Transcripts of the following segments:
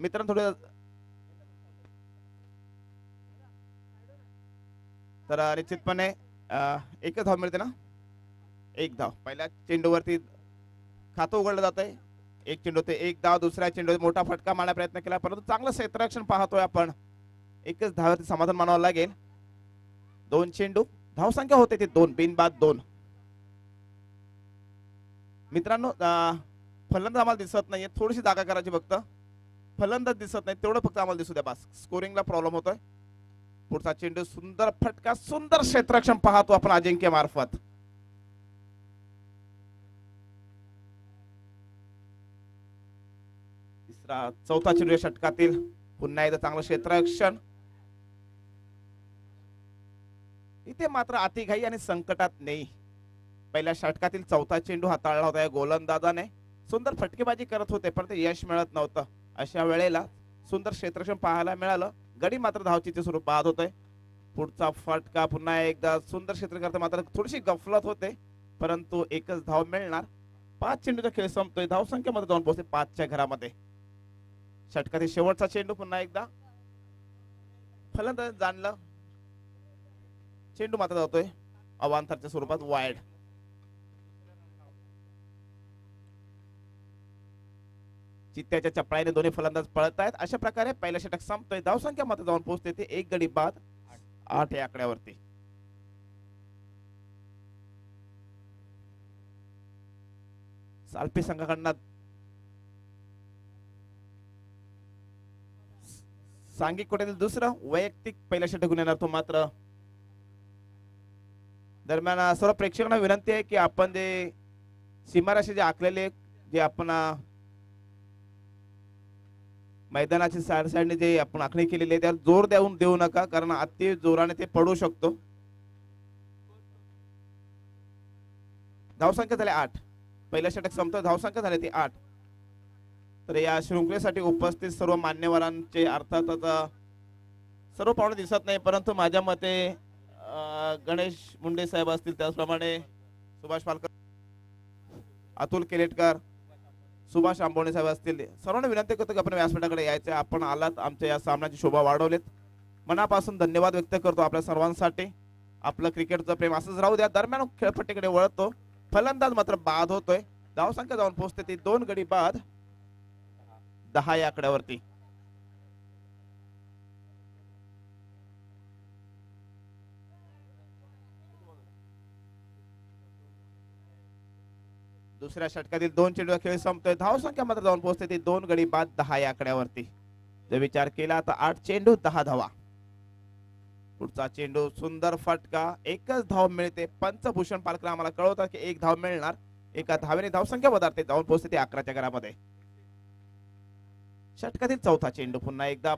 मित्रांनो थोडं तर निश्चितपणे एकच धाव मिळते ना? एक धाव. पहिल्या चेंडूवरती खातं उघडलं जात आहे एक चेंडू ते एक धाव. दुसऱ्या चेंडू मोठा फटका मारण्याचा प्रयत्न केला परंतु चांगलं क्षेत्ररक्षण पाहतोय आपण. एकच धावावरती समाधान मानावं लागेल. दोन चेंडू. धावसंख्या होते ते दोन. बिनबाद दोन. मित्रांनो फलंदा फलंदाज आम्हाला दिसत नाहीये. थोडीशी जागा करायची फक्त. फलंदाज दिसत नाही तेवढं फक्त आम्हाला दिसू द्या बस. स्कोरिंगला प्रॉब्लेम होतोय. पुढचा चेंडू सुंदर फटका सुंदर क्षेत्रक्षम पाहतो आपण अजिंक्य मार्फत. तिसरा चौथा चेंडू या षटकातील. पुन्हा एकदा चांगलं क्षेत्ररक्षण इथे मात्र अतिघाई आणि संकटात नाही. पहिल्या षटकातील चौथा चेंडू हाताळला होता या गोलंदाजाने. सुंदर फटकेबाजी करत होते पण ते यश मिळत नव्हतं. अशा वेळेला सुंदर क्षेत्रक्षण पाहायला मिळालं. गडी मात्र धावचीचे स्वरूप पाहत होते. पुढचा फटका पुन्हा एकदा सुंदर क्षेत्र करता मात्र थोडीशी गफलत होते. परंतु एकच धाव मिळणार. पाच चेंडूचा खेळ संपतोय. धाव संख्येमध्ये जाऊन पोहोचते पाचच्या घरामध्ये. षटकातील शेवटचा चेंडू पुन्हा एकदा. फलंदाज जाणलं. चेंडू मात्र जातोय अवांतरच्या स्वरूपात वाईड चित्त्याच्या चपळाईने दोन्ही फलंदाज पळत आहेत. अशा प्रकारे पहिला षटक संपतोय. धावसंख्या मात्र जाऊन पोहोचते ते एक गडी बाद आठ या आकड्यावरती. सालपी संघाकडनं सांघिक कोट्यातील दुसरं वैयक्तिक पहिला षटकून येणार तो मात्र. दरम्यान सर्व प्रेक्षकांना विनंती आहे की आपण जे सीमाराशी जे आखलेले जे आपण मैदानाची साडसाडने जे आपण आखणी केलेली आहे त्याला जोर देऊन देऊ नका कारण अति जोराने ते पडू शकतो. धावसंख्या झाली आठ. पहिल्या षटक संपतो धावसंख्या झाली ती आठ. तर या शृंखलेसाठी उपस्थित सर्व मान्यवरांचे अर्थातच आता सर्व पाहुणे दिसत नाही परंतु माझ्या मते गणेश मुंडे साहेब असतील त्याचप्रमाणे सुभाष पालकर अतुल केलेटकर सुभाष आंबोणे साहेब असतील. सर्वांना विनंती करतो की आपण व्यासपीठाकडे यायचे. आपण आलात आमच्या या सामन्याची शोभा वाढवलेत. मनापासून धन्यवाद व्यक्त करतो आपल्या सर्वांसाठी. आपलं क्रिकेटचं प्रेम असंच राहू द्या. दरम्यान खेळपट्टीकडे वळतो. फलंदाज मात्र बाद होतोय. धावसंख्या जाऊन पोहोचते ती दोन गडी बाद. दहा या आकड्यावरती. दुसऱ्या षटकातील दोन चेंडूचा खेळ संपतोय. धावसंख्या मात्र जाऊन पोहोचते. ती दोन गडी बाद दहा या आकड्यावरती. जर विचार केला तर आठ चेंडू दहा धावा. पुढचा चेंडू सुंदर फटका. एकच धाव मिळते. पंचभूषण पालकर आम्हाला कळवतात की एक धाव मिळणार. एका धावेने धावसंख्या वधारते. जाऊन पोहोचते ते अकराच्या घरामध्ये. षटकातील चौथा चेंडू पुन्हा एकदा.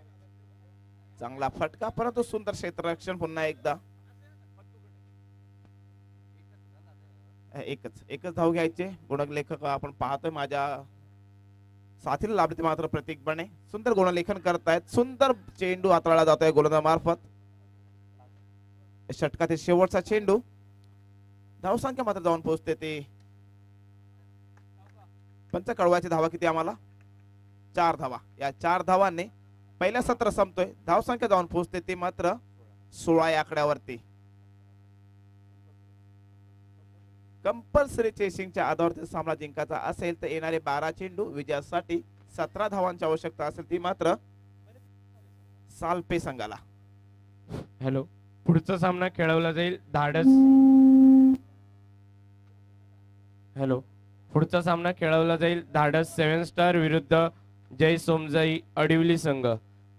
चांगला फटका परंतु सुंदर क्षेत्ररक्षण पुन्हा एकदा. एकच एकच धाव घ्यायचे. गुणलेखक आपण पाहतोय माझ्या साथीला लाभले ते मात्र प्रतीक बने सुंदर गुणलेखन करतायत. सुंदर चेंडू हाताळला जातोय गोलंदाज मार्फत षटकातील शेवटचा चेंडू. धावसंख्या मात्र जाऊन पोहोचते ते. पंच कळवायची धावा किती आम्हाला? चार धावा. या चार धावांनी पहिल्या सत्र संपतोय. धावसंख्या जाऊन पोहोचते ती मात्र सोळा या आकड्यावरती. कंपल्सरी चेसिंगच्या आधारावरती सामना जिंकायचा असेल तर येणारे बारा चेंडू विजयासाठी सतरा धावांची आवश्यकता असेल ती मात्र सालपे संघाला. हॅलो. पुढचा सामना खेळवला जाईल धाडस. हॅलो. पुढचा सामना खेळवला जाईल धाडस सेव्हन स्टार विरुद्ध जय सोमजाई अडिवली संघ.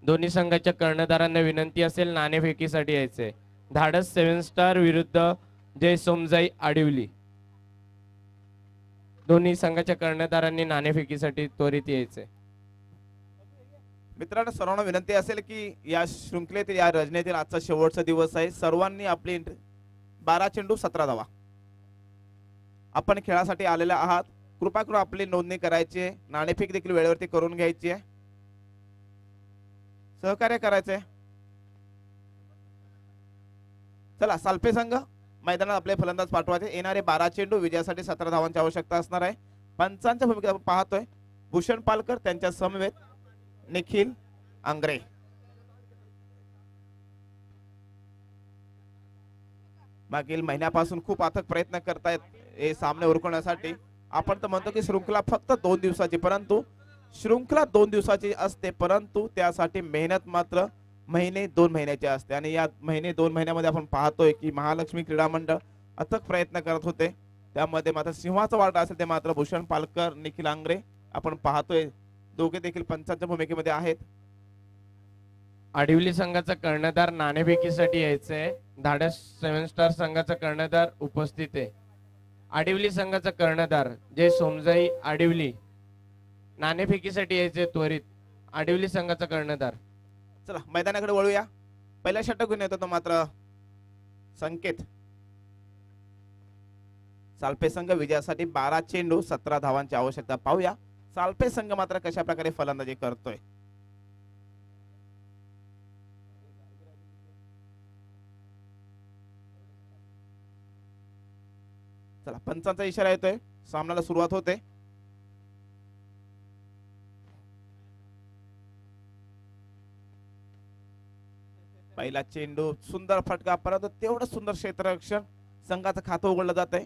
दोन्ही संघाच्या कर्णधारांना विनंती असेल नाणेफेकीसाठी यायचे. धाडस सेव्हन स्टार विरुद्ध जय सोमजाई अडिवली. दोन्ही संघाच्या कर्णधारांनी नाणेफेकीसाठी त्वरित यायचे मित्रांनो सर्वांना विनंती असेल की या शृंखलेतील या रजनेतील आजचा शेवटचा दिवस आहे. सर्वांनी आपली बारा चेंडू सतरा धावा. आपण खेळासाठी आलेले आहात. कृपा करून आपली नोंदणी करायची आहे. नाणेफेक देखील वेळेवरती करून घ्यायची आहे. सहकार्य करायचंय. चला साल्पे संघ. मैदानात आपले फलंदाज पाठवायचे. येणारे बारा चेंडू विजयासाठी सतरा धावांची आवश्यकता असणार आहे. पंचांच्या भूमिका आपण पाहतोय. भूषण पालकर त्यांच्या समवेत निखिल आंग्रे. मागील महिन्यापासून खूप अथक प्रयत्न करतायत हे सामने उरकवण्यासाठी आपण तर म्हणतो की शृंखला फक्त दोन दिवसाची परंतु शृंखला दोन दिवसाची असते परंतु त्यासाठी मेहनत मात्र महिने दोन महिन्याचे असते. आणि या महिने दोन महिन्यामध्ये आपण पाहतोय की महालक्ष्मी क्रीडा मंडळ अथक प्रयत्न करत होते. त्यामध्ये मात्र सिंहाचा वाटा असेल ते मात्र भूषण पालकर निखिल आंग्रे आपण पाहतोय. दोघे देखील पंचांच्या भूमिकेमध्ये आहेत. आडिवली संघाचा कर्णधार नाणेफेकीसाठी यायचंय. धाडस सेव्हन स्टार संघाचा कर्णधार उपस्थित आहे. आडिवली संघाचा कर्णधार जय सोमजाई आडिवली नाणेफेकीसाठी यायचे त्वरित. आडिवली संघाचा कर्णधार. चला मैदानाकडे वळूया. पहिल्या षटक घेऊन येतो तो मात्र संकेत. साल्पे संघ विजयासाठी बारा चेंडू सतरा धावांची आवश्यकता. पाहूया साल्पे संघ मात्र कशा प्रकारे फलंदाजी करतोय? चला पंचांचा इशारा येतोय. सामन्याला सुरुवात होते. पहिला चेंडू सुंदर फटका परंतु तेवढं सुंदर क्षेत्ररक्षण संघाचं खातं उघडलं जात आहे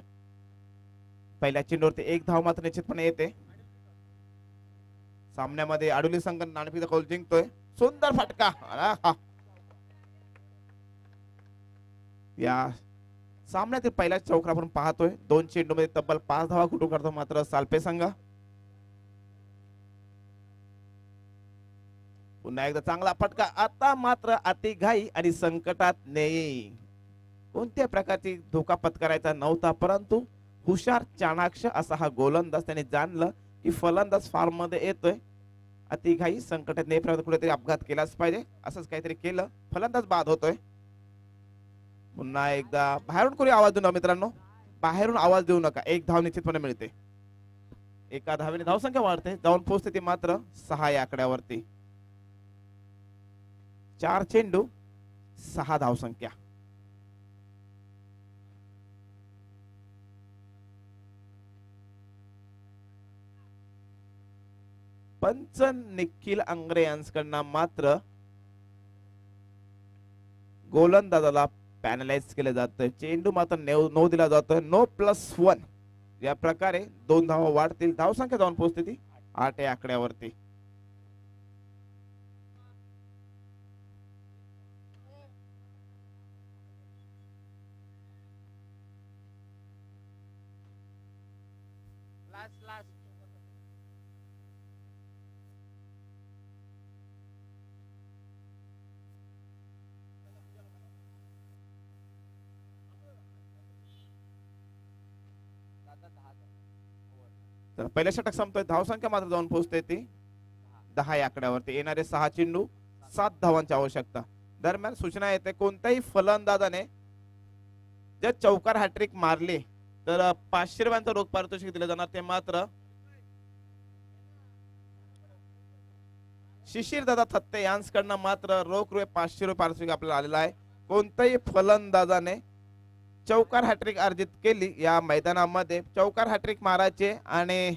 पहिल्या चेंडूवरती एक धाव मात्र निश्चितपणे येते. सामन्यामध्ये आडुली संघ नाणपीचा कौल जिंकतोय. सुंदर फटका. हा. या सामन्यातील पहिल्या चौकार आपण पाहतोय. दोन चेंडू मध्ये तब्बल पाच धावा कुठून करतो मात्र सालपे संघ. पुन्हा एकदा चांगला फटका. आता मात्र अतिघाई आणि संकटात ने कोणत्या प्रकारची धोका पत्करायचा नव्हता परंतु हुशार चाणाक्ष असा हा गोलंदाज त्याने जाणलं की फलंदाज फार्ममध्ये येतोय. अतिघाई संकटात नाही कुठेतरी अपघात केलाच पाहिजे. असंच काहीतरी केलं फलंदाज बाद होतोय. पुन्हा एकदा बाहेरून कोणी आवाज देऊ नका मित्रांनो. बाहेरून आवाज देऊ नका. एक धाव निश्चितपणे मिळते. एका धावेने धावसंख्या वाढते. जाऊन पोहोचते ती मात्र सहा या आकड्यावरती. चार चेंडू सहा धावसंख्या. पंच निखिल आंग्रे यांच्याकडनं मात्र गोलंदाजाला पॅनलाइज केलं जातं चेंडू मात्र नेव नो दिला जातो नो प्लस वन. या प्रकारे दोन धावा वाढतील. धावसंख्या जाऊन पोहोचते ती. आठ या आकड्यावरती. तर पहिल्या षटक संपतोय. धावसंख्या मात्र जाऊन पोहोचते ती दहा या आकड्यावरती. येणारे सहा चेंडू सात धावांची आवश्यकता. दरम्यान सूचना येते कोणत्याही फलंदाजाने जर चौकार हॅट्रिक मारली तर पाचशे रुपयांचं रोख पारितोषिक दिलं जाणार ते मात्र शिशिर दादा थत्ते यांकडनं मात्र रोख रुपये पाचशे रुपये पारितोषिक आपल्याला आलेला आहे. कोणत्याही फलंदाजाने चौकार हॅट्रिक अर्जित केली या मैदानामध्ये. चौकार हॅट्रिक मारायचे आणि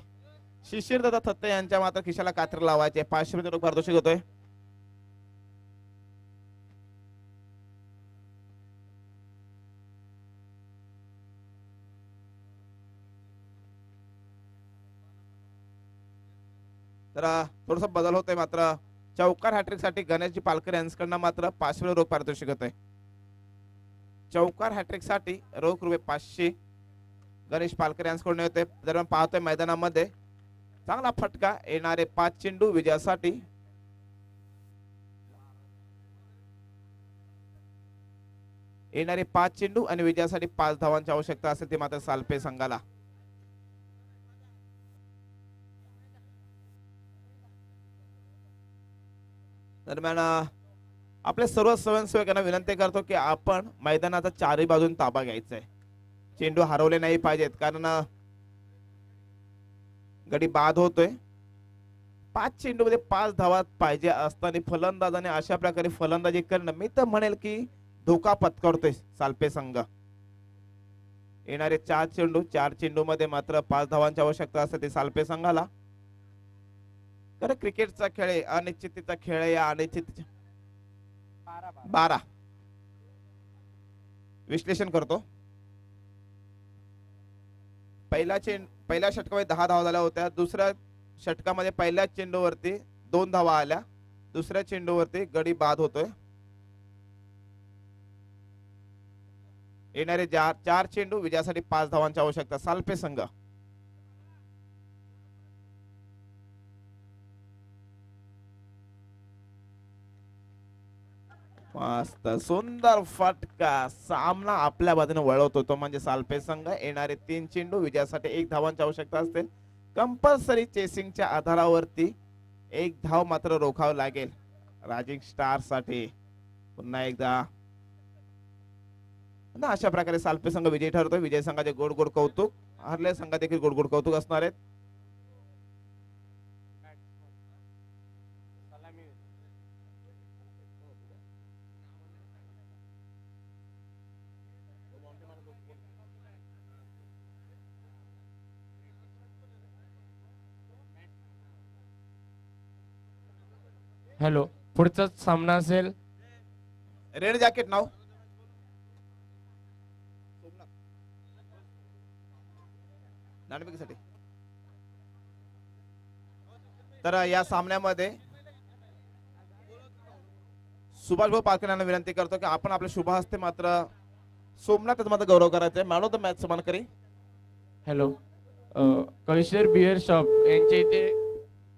शिशिर दादा थत्ते यांच्या मात्र खिशाला कात्र लावायचे. पाचशे रुपये रोख पारितोषिक होतोय. तर थोडस बदल होतोय मात्र चौकार हॅट्रिकसाठी गणेशजी पालकर यांच्याकडनं मात्र पाचशे रुपये रोख पारितोषिक होतंय. चौकार हॅट्रिकसाठी रोख रुपये पाचशे गणेश पालकर यांच्याकडून होते दरम्यान पाहतोय मैदानामध्ये चांगला फटका येणारे पाच चेंडू विजयासाठी. येणारे पाच चेंडू आणि विजयासाठी पाच धावांची आवश्यकता असेल ते मात्र सालपे संघाला. दरम्यान आपल्या सर्व स्वयंसेवकांना विनंती करतो की आपण मैदानाचा चारही बाजून ताबा घ्यायचा आहे. चेंडू हरवले नाही पाहिजेत कारण गडी बाद होतोय. पाच चेंडू मध्ये पाच धावात पाहिजे असताना फलंदाजाने अशा प्रकारे फलंदाजी करणं मी तर म्हणेल की धोका पत्करतोय साल्पे संघ. येणारे चार चेंडू चार चेंडू मध्ये मात्र पाच धावांची आवश्यकता असते ते साल्पे संघाला. तर क्रिकेटचा खेळ आहे अनिश्चिततेचा खेळ आहे या अनिश्चित बारा. विश्लेषण करतो. पहिला चेंड पहिल्या षटकामध्ये दहा धावा झाल्या होत्या. दुसऱ्या षटकामध्ये पहिल्या चेंडूवरती दोन धावा आल्या. दुसऱ्या चेंडूवरती गडी बाद होतोय. येणारे चार चार चेंडू विजयासाठी पाच धावांची आवश्यकता. साल्पे संघ. मस्त. सुंदर फटका. सामना आपल्या बाजूने वळवतो तो म्हणजे सालपे संघ. येणारे तीन चेंडू विजयासाठी एक धावांची आवश्यकता असते. कंपल्सरी चेसिंगच्या आधारावरती एक धाव मात्र रोखावं लागेल. राजिंग स्टारसाठी. पुन्हा एकदा. ना अशा प्रकारे सालपे संघ विजय ठरतो विजय संघाचे गोड गोड कौतुक. हरले संघात देखील गोड गोड कौतुक असणार आहेत. हॅलो पुढचा सामना असेल. रेड जॅकेट नाव. नाणेफेकीसाठी तर या सामन्यामध्ये सुभाष भाऊ पालकर यांना विनंती करतो की आपण आपल्या शुभ हस्ते मात्र सोमनाथ माझा गौरव करायचा मॅन ऑफ द मॅच समान करे. हॅलो. अ, कैशर बिअर शॉप यांच्या इथे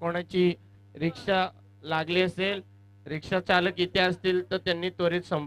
कोणाची रिक्षा लागली असेल रिक्षा चालक इथे असतील तर त्यांनी त्वरित संप